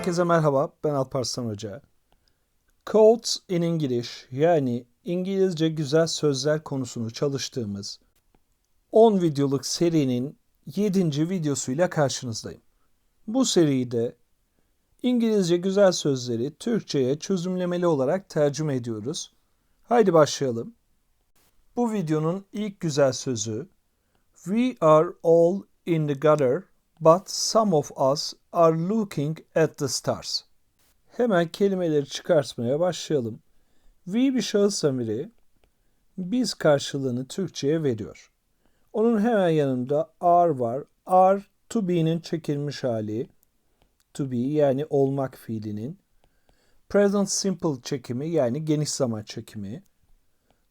Herkese merhaba, ben Alparslan Hoca. Quotes in English yani İngilizce güzel sözler konusunu çalıştığımız 10 videoluk serinin 7. videosuyla karşınızdayım. Bu seride İngilizce güzel sözleri Türkçe'ye çözümlemeli olarak tercüme ediyoruz. Haydi başlayalım. Bu videonun ilk güzel sözü We are all in the gutter but some of us are looking at the stars. Hemen kelimeleri çıkartmaya başlayalım. We bir şahıs zamiri biz karşılığını Türkçe'ye veriyor. Onun hemen yanında are var. Are to be'nin çekilmiş hali. To be yani olmak fiilinin. Present simple çekimi yani geniş zaman çekimi.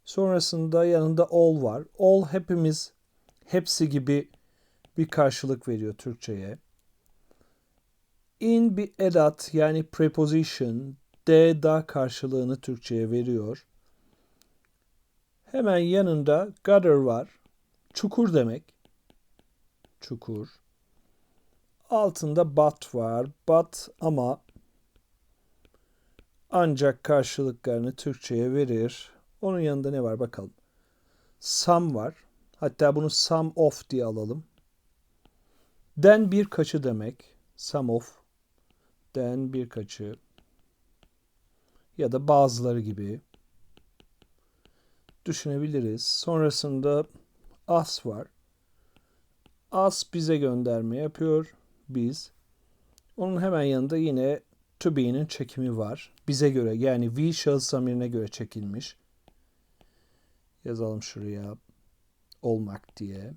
Sonrasında yanında all var. All hepimiz hepsi gibi bir karşılık veriyor Türkçe'ye. In bir edat yani preposition de da karşılığını Türkçe'ye veriyor. Hemen yanında gutter var. Çukur demek. Çukur. Altında but var. But ama ancak karşılıklarını Türkçe'ye verir. Onun yanında ne var bakalım. Some var. Hatta bunu some of diye alalım. Den birkaçı demek. Some of. Den birkaçı. Ya da bazıları gibi. Düşünebiliriz. Sonrasında us var. Us bize gönderme yapıyor. Biz. Onun hemen yanında yine to be'nin çekimi var. Bize göre yani we şahıs zamirine göre çekilmiş. Yazalım şuraya olmak diye.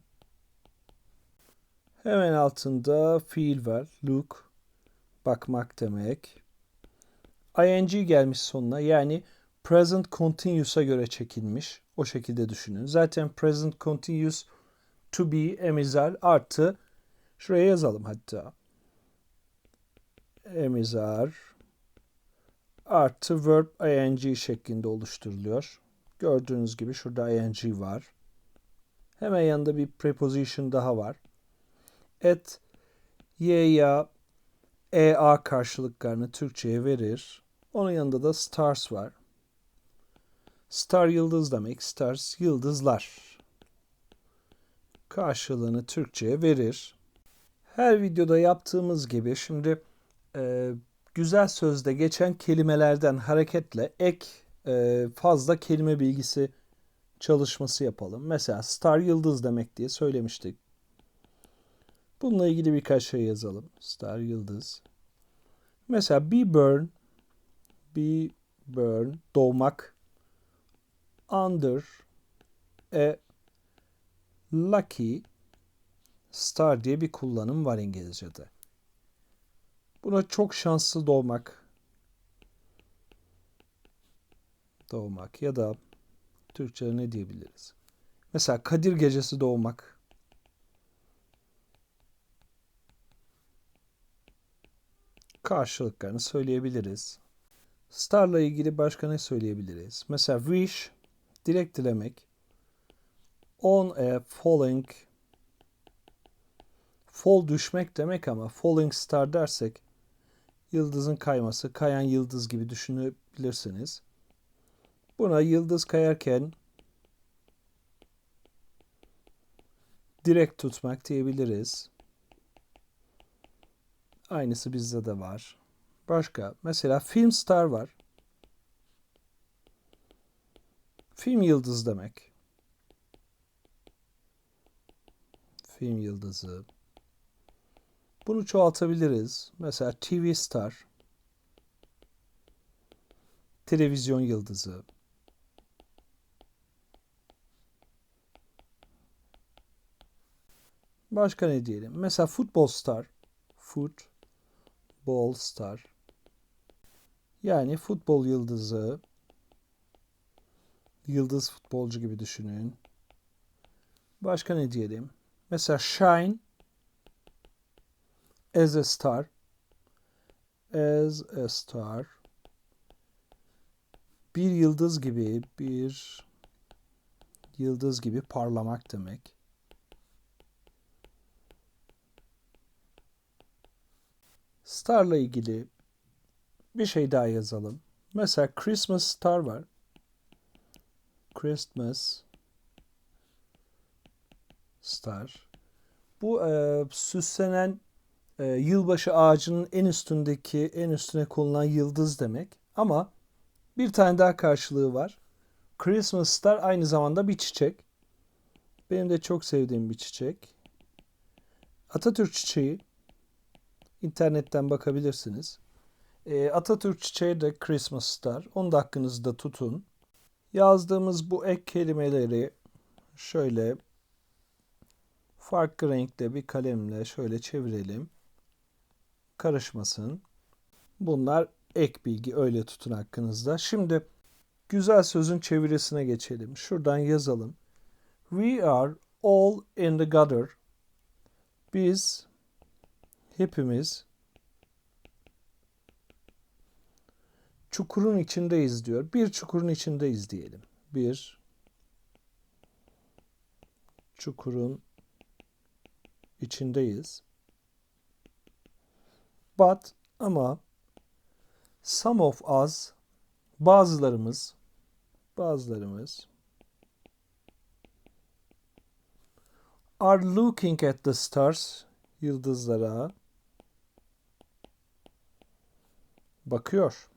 Hemen altında fiil var. Look. Bakmak demek. ing gelmiş sonuna. Yani present continuous'a göre çekilmiş. O şekilde düşünün. Zaten present continuous to be emizal artı şuraya yazalım hatta. Emizar artı verb ing şeklinde oluşturuluyor. Gördüğünüz gibi şurada ing var. Hemen yanında bir preposition daha var et y ya ea karşılıklarını Türkçe'ye verir. Onun yanında da stars var. Star yıldız demek. Stars yıldızlar. Karşılığını Türkçe'ye verir. Her videoda yaptığımız gibi şimdi e, güzel sözde geçen kelimelerden hareketle ek e, fazla kelime bilgisi çalışması yapalım. Mesela star yıldız demek diye söylemiştik. Bununla ilgili birkaç şey yazalım. Star yıldız. Mesela be burn, be burn, doğmak. Under a lucky star diye bir kullanım var İngilizce'de. Buna çok şanslı doğmak. Doğmak ya da Türkçe'de ne diyebiliriz? Mesela Kadir Gecesi doğmak. Karşılıklarını söyleyebiliriz. Star'la ilgili başka ne söyleyebiliriz? Mesela wish, dilek dilemek. On a falling, fall düşmek demek ama falling star dersek yıldızın kayması, kayan yıldız gibi düşünebilirsiniz. Buna yıldız kayarken direkt tutmak diyebiliriz. Aynısı bizde de var. Başka mesela film star var. Film yıldız demek. Film yıldızı. Bunu çoğaltabiliriz. Mesela TV star. Televizyon yıldızı. Başka ne diyelim? Mesela futbol star. Foot Ball Star. Yani futbol yıldızı, yıldız futbolcu gibi düşünün. Başka ne diyelim? Mesela shine as a star. As a star. Bir yıldız gibi, bir yıldız gibi parlamak demek. Star'la ilgili bir şey daha yazalım. Mesela Christmas star var. Christmas star. Bu e, süslenen e, yılbaşı ağacının en üstündeki, en üstüne konulan yıldız demek. Ama bir tane daha karşılığı var. Christmas star aynı zamanda bir çiçek. Benim de çok sevdiğim bir çiçek. Atatürk çiçeği. İnternetten bakabilirsiniz. E, Atatürk çiçeği de Christmas star. Onu da hakkınızda tutun. Yazdığımız bu ek kelimeleri şöyle farklı renkte bir kalemle şöyle çevirelim. Karışmasın. Bunlar ek bilgi öyle tutun hakkınızda. Şimdi güzel sözün çevirisine geçelim. Şuradan yazalım. We are all in the gutter. Biz hepimiz çukurun içindeyiz diyor. Bir çukurun içindeyiz diyelim. Bir çukurun içindeyiz. But ama some of us bazılarımız bazılarımız are looking at the stars yıldızlara bakıyor.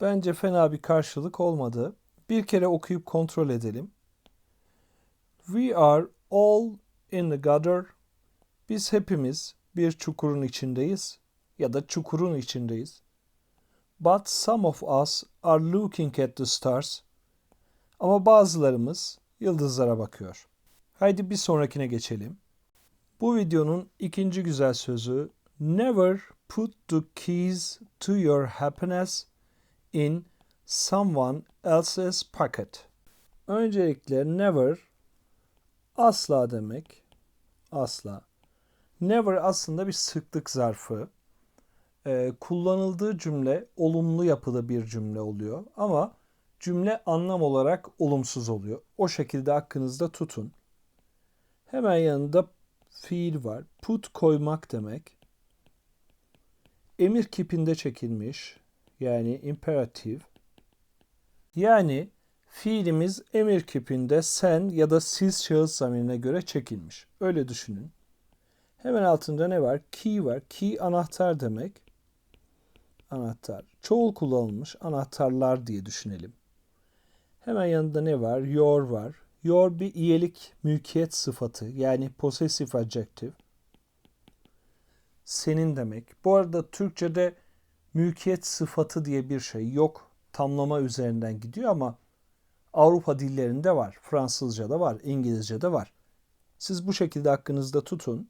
Bence fena bir karşılık olmadı. Bir kere okuyup kontrol edelim. We are all in the gutter. Biz hepimiz bir çukurun içindeyiz ya da çukurun içindeyiz. But some of us are looking at the stars. Ama bazılarımız yıldızlara bakıyor. Haydi bir sonrakine geçelim. Bu videonun ikinci güzel sözü Never put the keys to your happiness in someone else's pocket. Öncelikle never asla demek. Asla. Never aslında bir sıklık zarfı. Ee, kullanıldığı cümle olumlu yapılı bir cümle oluyor ama cümle anlam olarak olumsuz oluyor. O şekilde aklınızda tutun. Hemen yanında fiil var. Put koymak demek. Emir kipinde çekilmiş yani imperatif. Yani fiilimiz emir kipinde sen ya da siz şahıs zamirine göre çekilmiş. Öyle düşünün. Hemen altında ne var? Key var. Key anahtar demek. Anahtar. Çoğul kullanılmış anahtarlar diye düşünelim. Hemen yanında ne var? Your var. Your bir iyilik mülkiyet sıfatı yani possessive adjective. Senin demek. Bu arada Türkçe'de mülkiyet sıfatı diye bir şey yok. Tamlama üzerinden gidiyor ama Avrupa dillerinde var. Fransızca'da var, İngilizce'de var. Siz bu şekilde aklınızda tutun.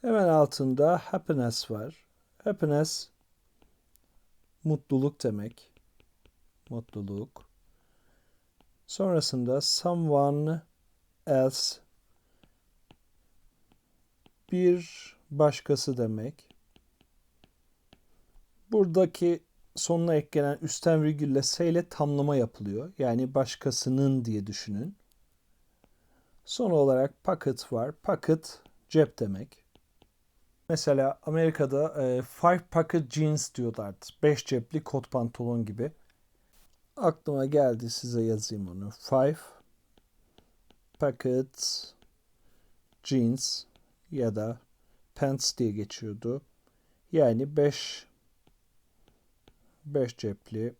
Hemen altında happiness var. Happiness mutluluk demek. Mutluluk. Sonrasında someone else bir başkası demek. Buradaki sonuna eklenen üstten virgülle s ile tamlama yapılıyor. Yani başkasının diye düşünün. Son olarak pocket var. Pocket cep demek. Mesela Amerika'da e, five pocket jeans diyorlardı. Beş cepli kot pantolon gibi. Aklıma geldi size yazayım onu. Five pocket jeans ya da pants diye geçiyordu. Yani beş 5 cepli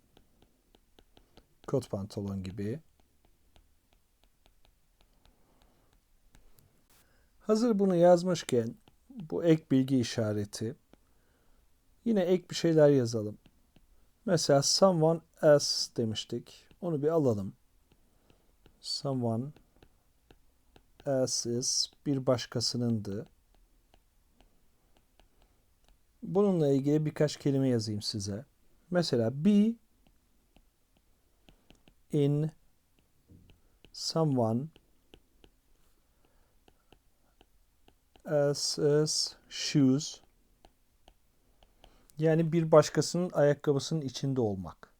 kot pantolon gibi. Hazır bunu yazmışken bu ek bilgi işareti yine ek bir şeyler yazalım. Mesela someone else demiştik. Onu bir alalım. Someone else's bir başkasınındı. Bununla ilgili birkaç kelime yazayım size. Mesela be in someone else's shoes yani bir başkasının ayakkabısının içinde olmak.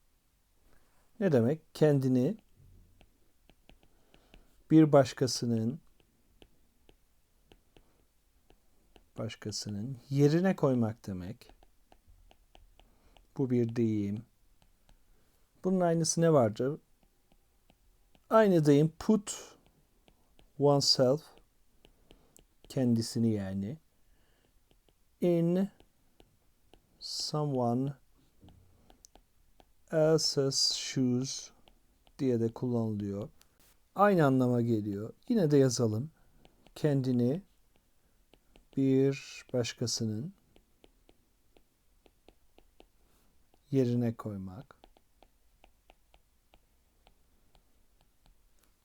Ne demek? Kendini bir başkasının başkasının yerine koymak demek. Bu bir deyim. Bunun aynısı ne vardır? Aynı deyim put oneself kendisini yani in someone else's shoes diye de kullanılıyor. Aynı anlama geliyor. Yine de yazalım. Kendini bir başkasının yerine koymak.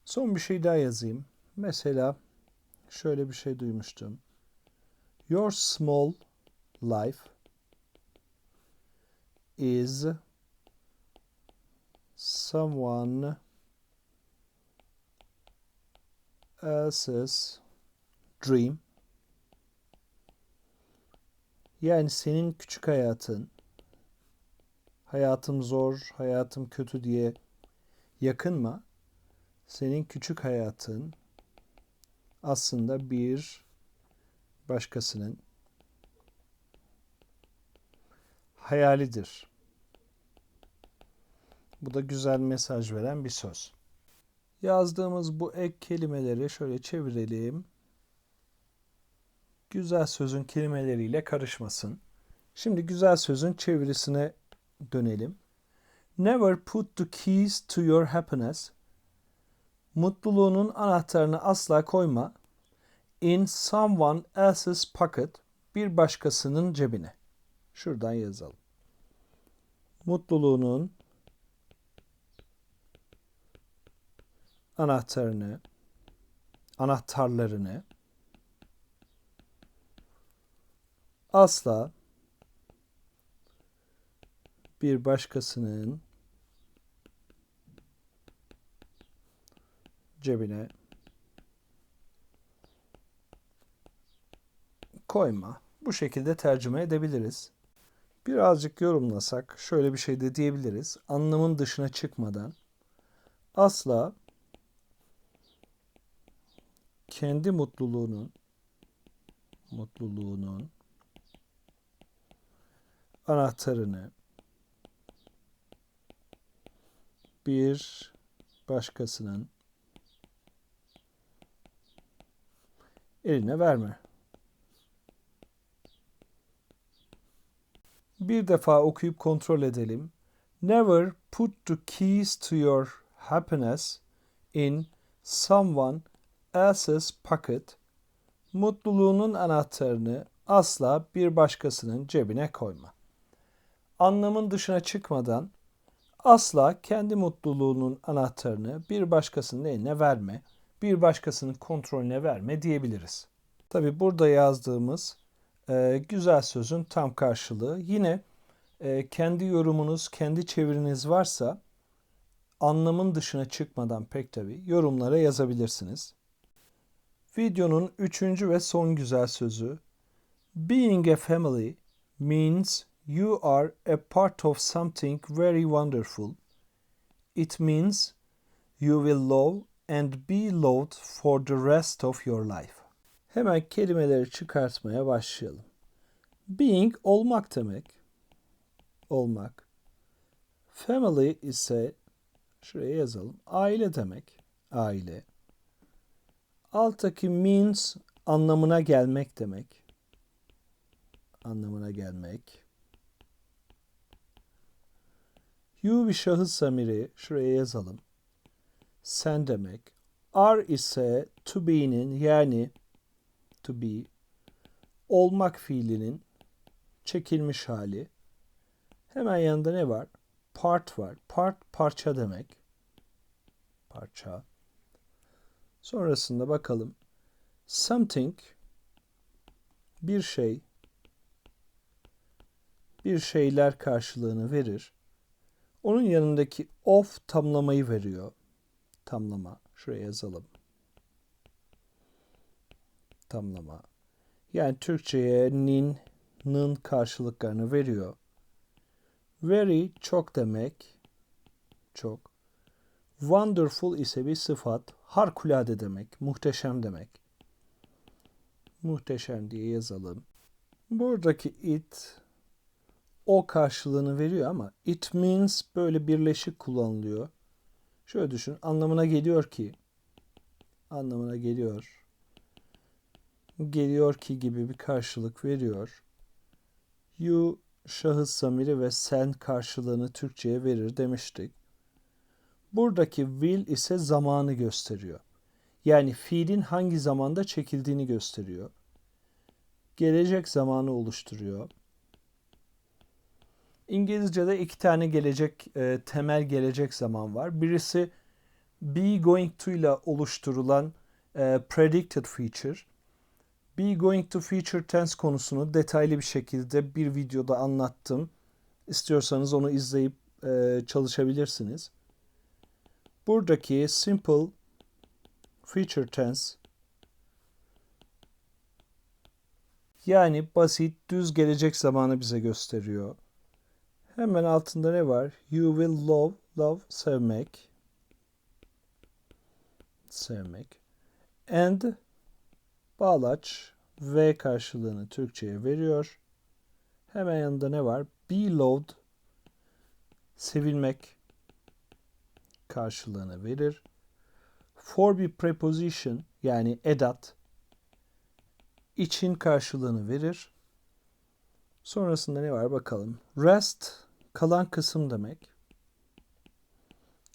Son bir şey daha yazayım. Mesela şöyle bir şey duymuştum. Your small life is someone else's dream. Yani senin küçük hayatın hayatım zor, hayatım kötü diye yakınma. Senin küçük hayatın aslında bir başkasının hayalidir. Bu da güzel mesaj veren bir söz. Yazdığımız bu ek kelimeleri şöyle çevirelim. Güzel sözün kelimeleriyle karışmasın. Şimdi güzel sözün çevirisine dönelim. Never put the keys to your happiness. Mutluluğunun anahtarını asla koyma. In someone else's pocket. Bir başkasının cebine. Şuradan yazalım. Mutluluğunun anahtarını, anahtarlarını asla bir başkasının cebine koyma. Bu şekilde tercüme edebiliriz. Birazcık yorumlasak şöyle bir şey de diyebiliriz. Anlamın dışına çıkmadan asla kendi mutluluğunun mutluluğunun anahtarını bir başkasının eline verme. Bir defa okuyup kontrol edelim. Never put the keys to your happiness in someone else's pocket. Mutluluğunun anahtarını asla bir başkasının cebine koyma. Anlamın dışına çıkmadan asla kendi mutluluğunun anahtarını bir başkasının eline verme, bir başkasının kontrolüne verme diyebiliriz. Tabi burada yazdığımız e, güzel sözün tam karşılığı. Yine e, kendi yorumunuz, kendi çeviriniz varsa anlamın dışına çıkmadan pek tabi yorumlara yazabilirsiniz. Videonun üçüncü ve son güzel sözü Being a family means you are a part of something very wonderful. It means you will love and be loved for the rest of your life. Hemen kelimeleri çıkartmaya başlayalım. Being olmak demek. Olmak. Family ise şuraya yazalım. Aile demek. Aile. Alttaki means anlamına gelmek demek. Anlamına gelmek. You bir şahıs zamiri şuraya yazalım. Sen demek. Are ise to be'nin yani to be olmak fiilinin çekilmiş hali. Hemen yanında ne var? Part var. Part parça demek. Parça. Sonrasında bakalım. Something bir şey bir şeyler karşılığını verir. Onun yanındaki of tamlamayı veriyor. Tamlama. Şuraya yazalım. Tamlama. Yani Türkçe'ye nin, nın karşılıklarını veriyor. Very çok demek. Çok. Wonderful ise bir sıfat. Harikulade demek. Muhteşem demek. Muhteşem diye yazalım. Buradaki it o karşılığını veriyor ama it means böyle birleşik kullanılıyor. Şöyle düşün anlamına geliyor ki anlamına geliyor. Geliyor ki gibi bir karşılık veriyor. You şahıs zamiri ve sen karşılığını Türkçe'ye verir demiştik. Buradaki will ise zamanı gösteriyor. Yani fiilin hangi zamanda çekildiğini gösteriyor. Gelecek zamanı oluşturuyor. İngilizce'de iki tane gelecek e, temel gelecek zaman var. Birisi be going to ile oluşturulan e, predicted feature. Be going to future tense konusunu detaylı bir şekilde bir videoda anlattım. İstiyorsanız onu izleyip e, çalışabilirsiniz. Buradaki simple future tense yani basit düz gelecek zamanı bize gösteriyor. Hemen altında ne var? You will love, love sevmek. Sevmek. And bağlaç V karşılığını Türkçe'ye veriyor. Hemen yanında ne var? Be loved sevilmek karşılığını verir. For bir preposition yani edat için karşılığını verir. Sonrasında ne var bakalım. Rest kalan kısım demek.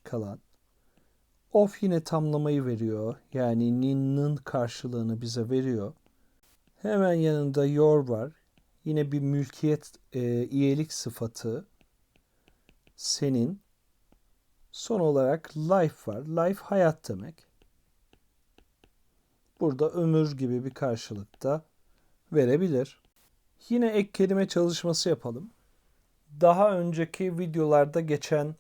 Kalan. Of yine tamlamayı veriyor. Yani nin'nin karşılığını bize veriyor. Hemen yanında your var. Yine bir mülkiyet, e, iyilik sıfatı. Senin. Son olarak life var. Life hayat demek. Burada ömür gibi bir karşılıkta verebilir. Yine ek kelime çalışması yapalım. Daha önceki videolarda geçen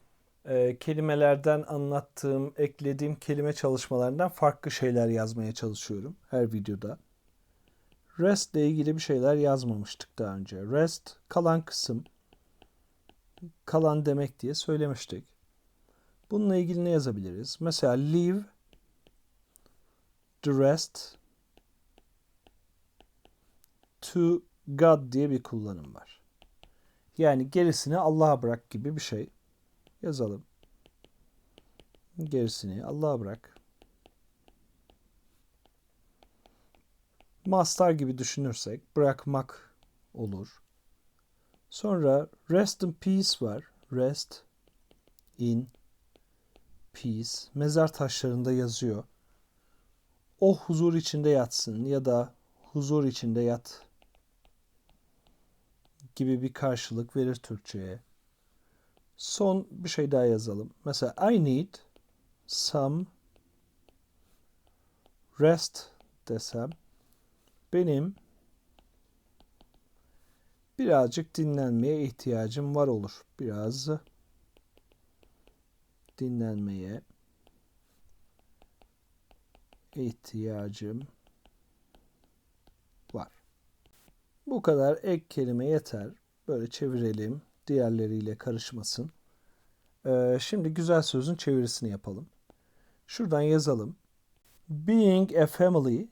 e, kelimelerden anlattığım, eklediğim kelime çalışmalarından farklı şeyler yazmaya çalışıyorum her videoda. REST ile ilgili bir şeyler yazmamıştık daha önce. REST kalan kısım, kalan demek diye söylemiştik. Bununla ilgili ne yazabiliriz? Mesela leave the rest to God diye bir kullanım var. Yani gerisini Allah'a bırak gibi bir şey. Yazalım. Gerisini Allah'a bırak. Mastar gibi düşünürsek bırakmak olur. Sonra rest in peace var. Rest in peace. Mezar taşlarında yazıyor. O huzur içinde yatsın ya da huzur içinde yat gibi bir karşılık verir Türkçe'ye. Son bir şey daha yazalım. Mesela I need some rest desem benim birazcık dinlenmeye ihtiyacım var olur. Biraz dinlenmeye ihtiyacım var. Bu kadar ek kelime yeter. Böyle çevirelim. Diğerleriyle karışmasın. Ee, şimdi güzel sözün çevirisini yapalım. Şuradan yazalım. Being a family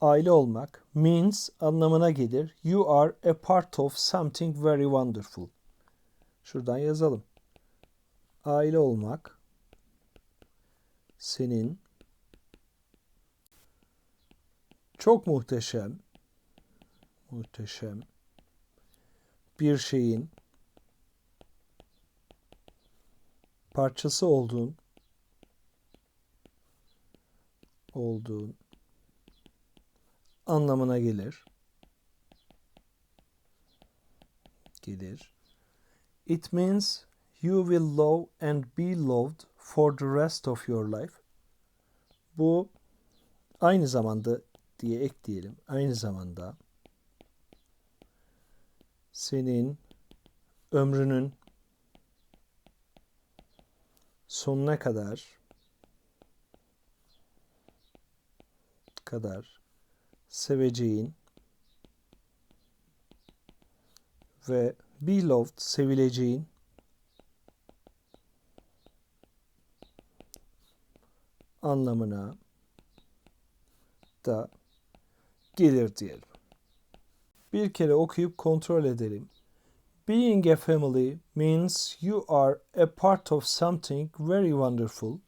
aile olmak means anlamına gelir. You are a part of something very wonderful. Şuradan yazalım. Aile olmak senin çok muhteşem muhteşem bir şeyin parçası olduğun olduğun anlamına gelir. Gelir. It means you will love and be loved for the rest of your life. Bu aynı zamanda diye ekleyelim. Aynı zamanda senin ömrünün sonuna kadar kadar seveceğin ve be loved sevileceğin anlamına da gelir diyelim. Bir kere okuyup kontrol edelim. Being a family means you are a part of something very wonderful.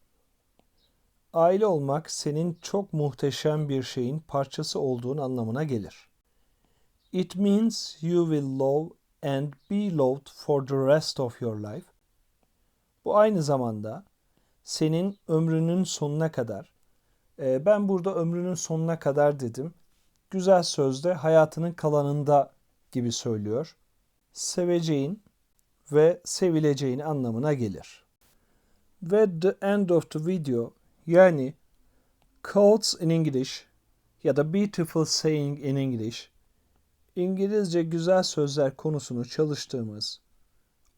Aile olmak senin çok muhteşem bir şeyin parçası olduğun anlamına gelir. It means you will love and be loved for the rest of your life. Bu aynı zamanda senin ömrünün sonuna kadar, e, ben burada ömrünün sonuna kadar dedim, güzel sözde hayatının kalanında gibi söylüyor. Seveceğin ve sevileceğin anlamına gelir. Ve the end of the video yani quotes in English ya da beautiful saying in English İngilizce güzel sözler konusunu çalıştığımız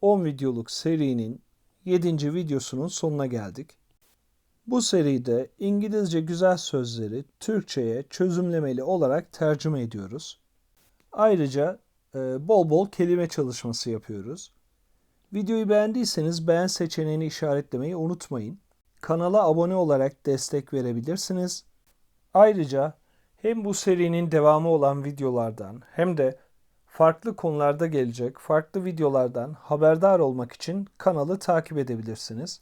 10 videoluk serinin 7. videosunun sonuna geldik. Bu seride İngilizce güzel sözleri Türkçe'ye çözümlemeli olarak tercüme ediyoruz. Ayrıca e, bol bol kelime çalışması yapıyoruz. Videoyu beğendiyseniz beğen seçeneğini işaretlemeyi unutmayın. Kanala abone olarak destek verebilirsiniz. Ayrıca hem bu serinin devamı olan videolardan hem de farklı konularda gelecek farklı videolardan haberdar olmak için kanalı takip edebilirsiniz.